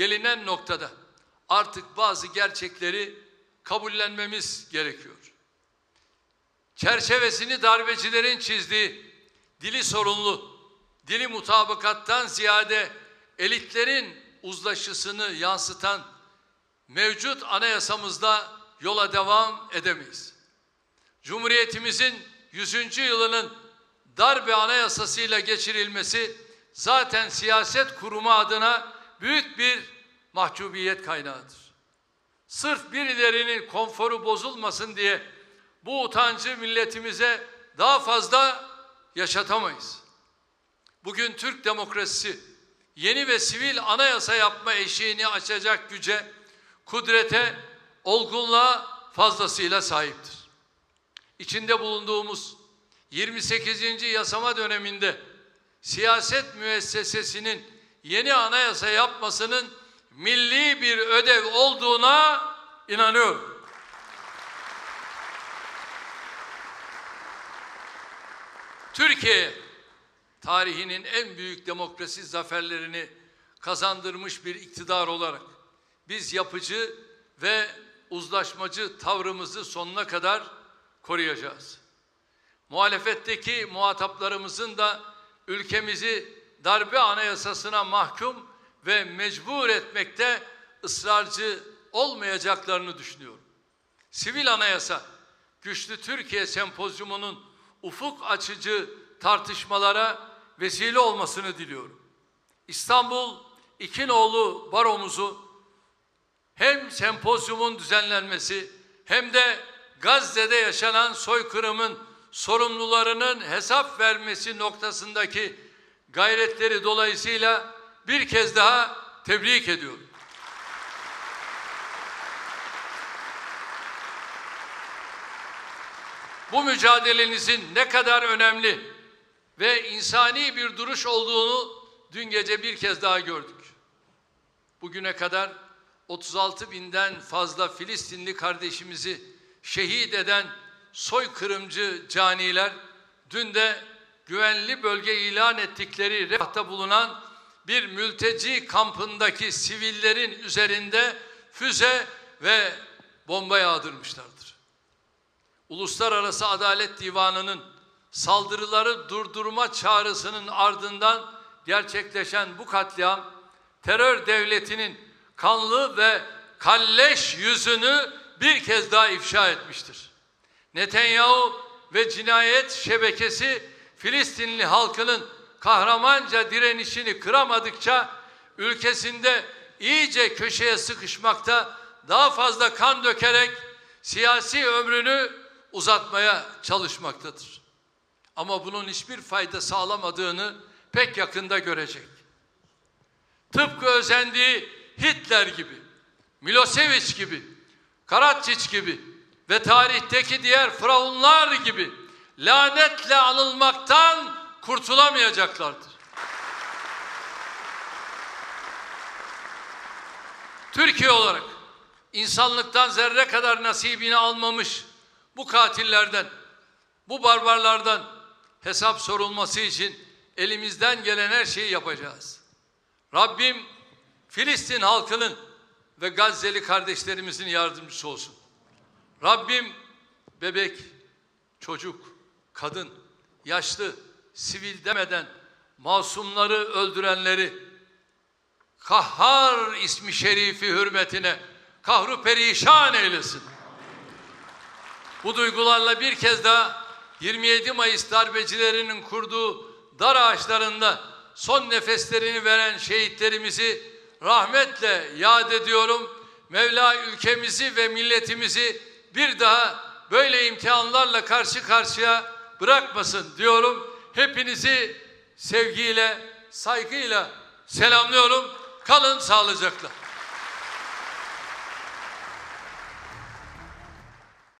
gelinen noktada artık bazı gerçekleri kabullenmemiz gerekiyor. Çerçevesini darbecilerin çizdiği dili sorunlu, dili mutabakattan ziyade elitlerin uzlaşısını yansıtan mevcut anayasamızda yola devam edemeyiz. Cumhuriyetimizin 100. yılının darbe anayasasıyla geçirilmesi zaten siyaset kurumu adına büyük bir mahcubiyet kaynağıdır. Sırf birilerinin konforu bozulmasın diye bu utancı milletimize daha fazla yaşatamayız. Bugün Türk demokrasisi yeni ve sivil anayasa yapma eşiğini açacak güce, kudrete, olgunluğa fazlasıyla sahiptir. İçinde bulunduğumuz 28. yasama döneminde siyaset müessesesinin yeni anayasa yapmasının milli bir ödev olduğuna inanıyorum. Türkiye tarihinin en büyük demokrasi zaferlerini kazandırmış bir iktidar olarak biz yapıcı ve uzlaşmacı tavrımızı sonuna kadar koruyacağız. Muhalefetteki muhataplarımızın da ülkemizi darbe anayasasına mahkum ve mecbur etmekte ısrarcı olmayacaklarını düşünüyorum. Sivil anayasa, güçlü Türkiye sempozyumunun ufuk açıcı tartışmalara vesile olmasını diliyorum. İstanbul İkinoğlu baromuzu hem sempozyumun düzenlenmesi hem de Gazze'de yaşanan soykırımın sorumlularının hesap vermesi noktasındaki gayretleri dolayısıyla bir kez daha tebrik ediyorum. Bu mücadelenizin ne kadar önemli ve insani bir duruş olduğunu dün gece bir kez daha gördük. Bugüne kadar 36 binden fazla Filistinli kardeşimizi şehit eden soykırımcı caniler dün de güvenli bölge ilan ettikleri refahta bulunan bir mülteci kampındaki sivillerin üzerinde füze ve bomba yağdırmışlardır. Uluslararası Adalet Divanı'nın saldırıları durdurma çağrısının ardından gerçekleşen bu katliam terör devletinin kanlı ve kalleş yüzünü bir kez daha ifşa etmiştir. Netanyahu ve cinayet şebekesi Filistinli halkının kahramanca direnişini kıramadıkça ülkesinde iyice köşeye sıkışmakta daha fazla kan dökerek siyasi ömrünü uzatmaya çalışmaktadır. Ama bunun hiçbir fayda sağlamadığını pek yakında görecek. Tıpkı özendiği Hitler gibi, Milosevic gibi, Karadzic gibi ve tarihteki diğer firavunlar gibi lanetle anılmaktan kurtulamayacaklardır. Türkiye olarak insanlıktan zerre kadar nasibini almamış bu katillerden, bu barbarlardan hesap sorulması için elimizden gelen her şeyi yapacağız. Rabbim Filistin halkının ve Gazze'li kardeşlerimizin yardımcısı olsun. Rabbim bebek, çocuk, kadın, yaşlı, sivil demeden masumları öldürenleri Kahhar ismi şerifi hürmetine kahru perişan eylesin. Bu duygularla bir kez daha 27 Mayıs darbecilerinin kurduğu dar ağaçlarında son nefeslerini veren şehitlerimizi rahmetle yad ediyorum. Mevla ülkemizi ve milletimizi bir daha böyle imtihanlarla karşı karşıya bırakmasın diyorum. Hepinizi sevgiyle, saygıyla selamlıyorum. Kalın sağlıcakla.